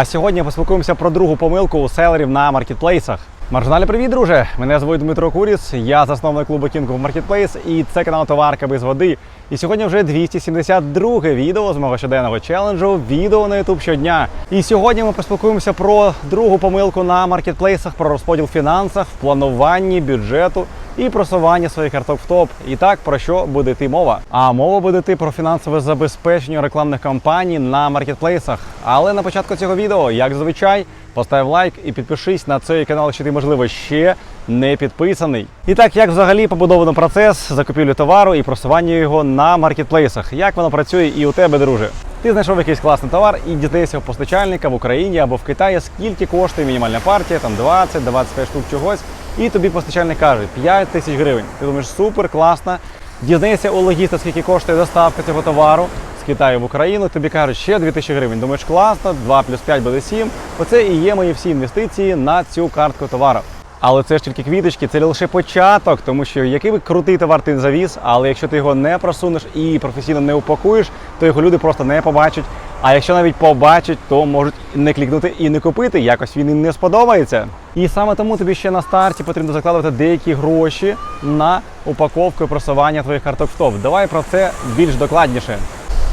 А сьогодні поспілкуємося про другу помилку у селерів на маркетплейсах. Маржиналі привіт, друже! Мене звуть Дмитро Куріс, я засновник клубу of Marketplace і це канал Товарка без води. І сьогодні вже 272 відео з мого щоденного челенджу. Відео на YouTube щодня. І сьогодні ми поспілкуємося про другу помилку на маркетплейсах, про розподіл фінансах, в плануванні бюджету і просування своїх карток в топ. І так про що буде йти мова? А мова буде йти про фінансове забезпечення рекламних кампаній на маркетплейсах. Але на початку цього відео, як зазвичай, постав лайк і підпишись на цей канал, якщо ти можливо ще не підписаний. І так, як взагалі побудовано процес закупівлі товару і просування його на маркетплейсах, як воно працює і у тебе, друже. Ти знайшов якийсь класний товар і дізнаєшся у постачальника в Україні або в Китаї, скільки коштує мінімальна партія, там 20-25 штук чогось, і тобі постачальник каже 5 тисяч гривень. Ти думаєш, супер, класно. Дізнаєшся у логіста, скільки коштує доставка цього товару з Китаю в Україну. Тобі кажуть, ще 2 тисячі гривень. Думаєш, класно, 2 плюс 5 буде 7. Оце і є мої всі інвестиції на цю картку товару. Але це ж тільки квіточки, це лише початок, тому що який би крутий товар ти завіз, але якщо ти його не просунеш і професійно не упакуєш, то його люди просто не побачать. А якщо навіть побачать, то можуть не клікнути і не купити. Якось він їм не сподобається. І саме тому тобі ще на старті потрібно закладувати деякі гроші на упаковку і просування твоїх карток в топ. Давай про це більш докладніше.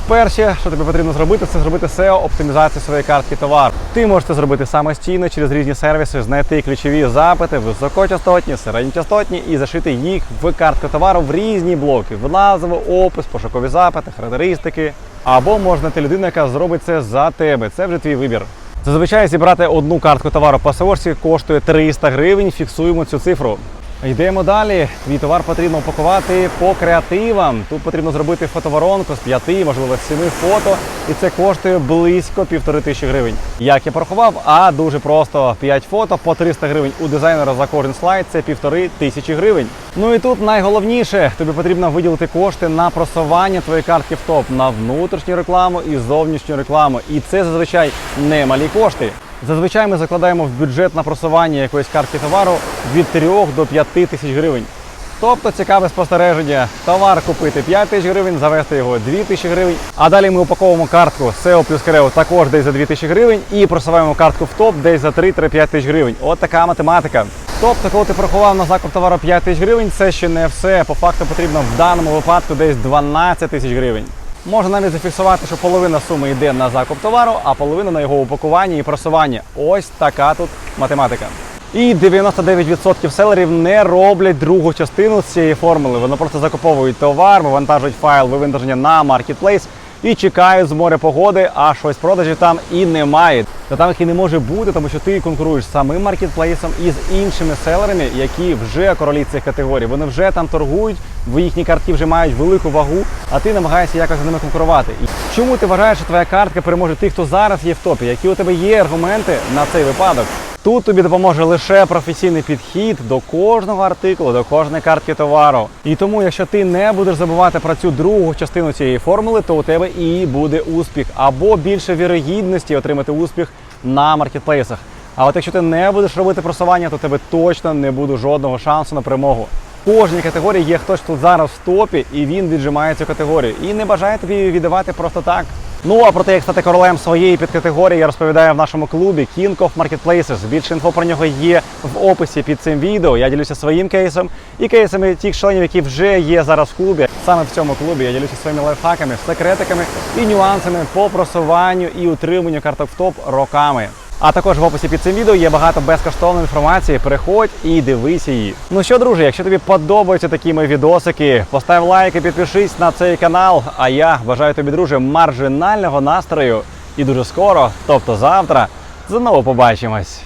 Перше, що тобі потрібно зробити, це зробити SEO оптимізацію своєї картки товару. Ти можеш це зробити самостійно через різні сервіси, знайти ключові запити, високочастотні, середньочастотні і зашити їх в картку товару в різні блоки: в назву, опис, пошукові запити, характеристики. Або можна ти людина, яка зробить це за тебе. Це вже твій вибір. Зазвичай зібрати одну картку товару по сеорсі коштує 300 гривень. Фіксуємо цю цифру. Йдемо далі. Твій товар потрібно упакувати по креативам. Тут потрібно зробити фотоворонку з п'яти, можливо, з семи фото, і це коштує близько півтори тисячі гривень. Як я порахував, а дуже просто 5 фото по 300 гривень у дизайнера за кожен слайд це півтори тисячі гривень. Ну і тут найголовніше, тобі потрібно виділити кошти на просування твоєї картки в топ на внутрішню рекламу і зовнішню рекламу. І це зазвичай не малі кошти. Зазвичай ми закладаємо в бюджет на просування якоїсь картки товару від 3 до 5 тисяч гривень. Тобто цікаве спостереження. Товар купити 5 тисяч гривень, завести його 2 тисячі гривень. А далі ми упаковуємо картку SEO плюс Керео також десь за 2 тисячі гривень і просуваємо картку в топ десь за 3-5 тисяч гривень. От така математика. Тобто, коли ти порахував на закуп товару 5 тисяч гривень, це ще не все. По факту потрібно в даному випадку десь 12 тисяч гривень. Можна навіть зафіксувати, що половина суми йде на закуп товару, а половина на його упакування і просування. Ось така тут математика. І 99% селерів не роблять другу частину цієї формули. Вони просто закуповують товар, вивантажують файл вивантаження на маркетплейс і чекають з моря погоди, а щось продажів там і немає. Та там їх і не може бути, тому що ти конкуруєш з самим маркетплейсом і з іншими селерами, які вже королі цих категорій. Вони вже там торгують, в їхні картки вже мають велику вагу, а ти намагаєшся якось з ними конкурувати. Чому ти вважаєш, що твоя картка переможе тих, хто зараз є в топі? Які у тебе є аргументи на цей випадок? Тут тобі допоможе лише професійний підхід до кожного артикулу, до кожної картки товару. І тому, якщо ти не будеш забувати про цю другу частину цієї формули, то у тебе і буде успіх, або більше вірогідності отримати успіх на маркетплейсах. А от якщо ти не будеш робити просування, то тебе точно не буде жодного шансу на перемогу. Кожній категорії є хтось тут зараз в топі, і він віджимає цю категорію. І не бажає тобі віддавати просто так. Ну а про те, як стати королем своєї підкатегорії, я розповідаю в нашому клубі King of Marketplaces. Більше інфо про нього є в описі під цим відео. Я ділюся своїм кейсом і кейсами тих членів, які вже є зараз в клубі. Саме в цьому клубі я ділюся своїми лайфхаками, секретиками і нюансами по просуванню і утриманню карток в топ роками. А також в описі під цим відео є багато безкоштовної інформації. Переходь і дивись її. Ну що, друже, якщо тобі подобаються такі мої відосики, постав лайк і підпишись на цей канал. А я бажаю тобі, друже, маржинального настрою. І дуже скоро, тобто завтра, знову побачимось.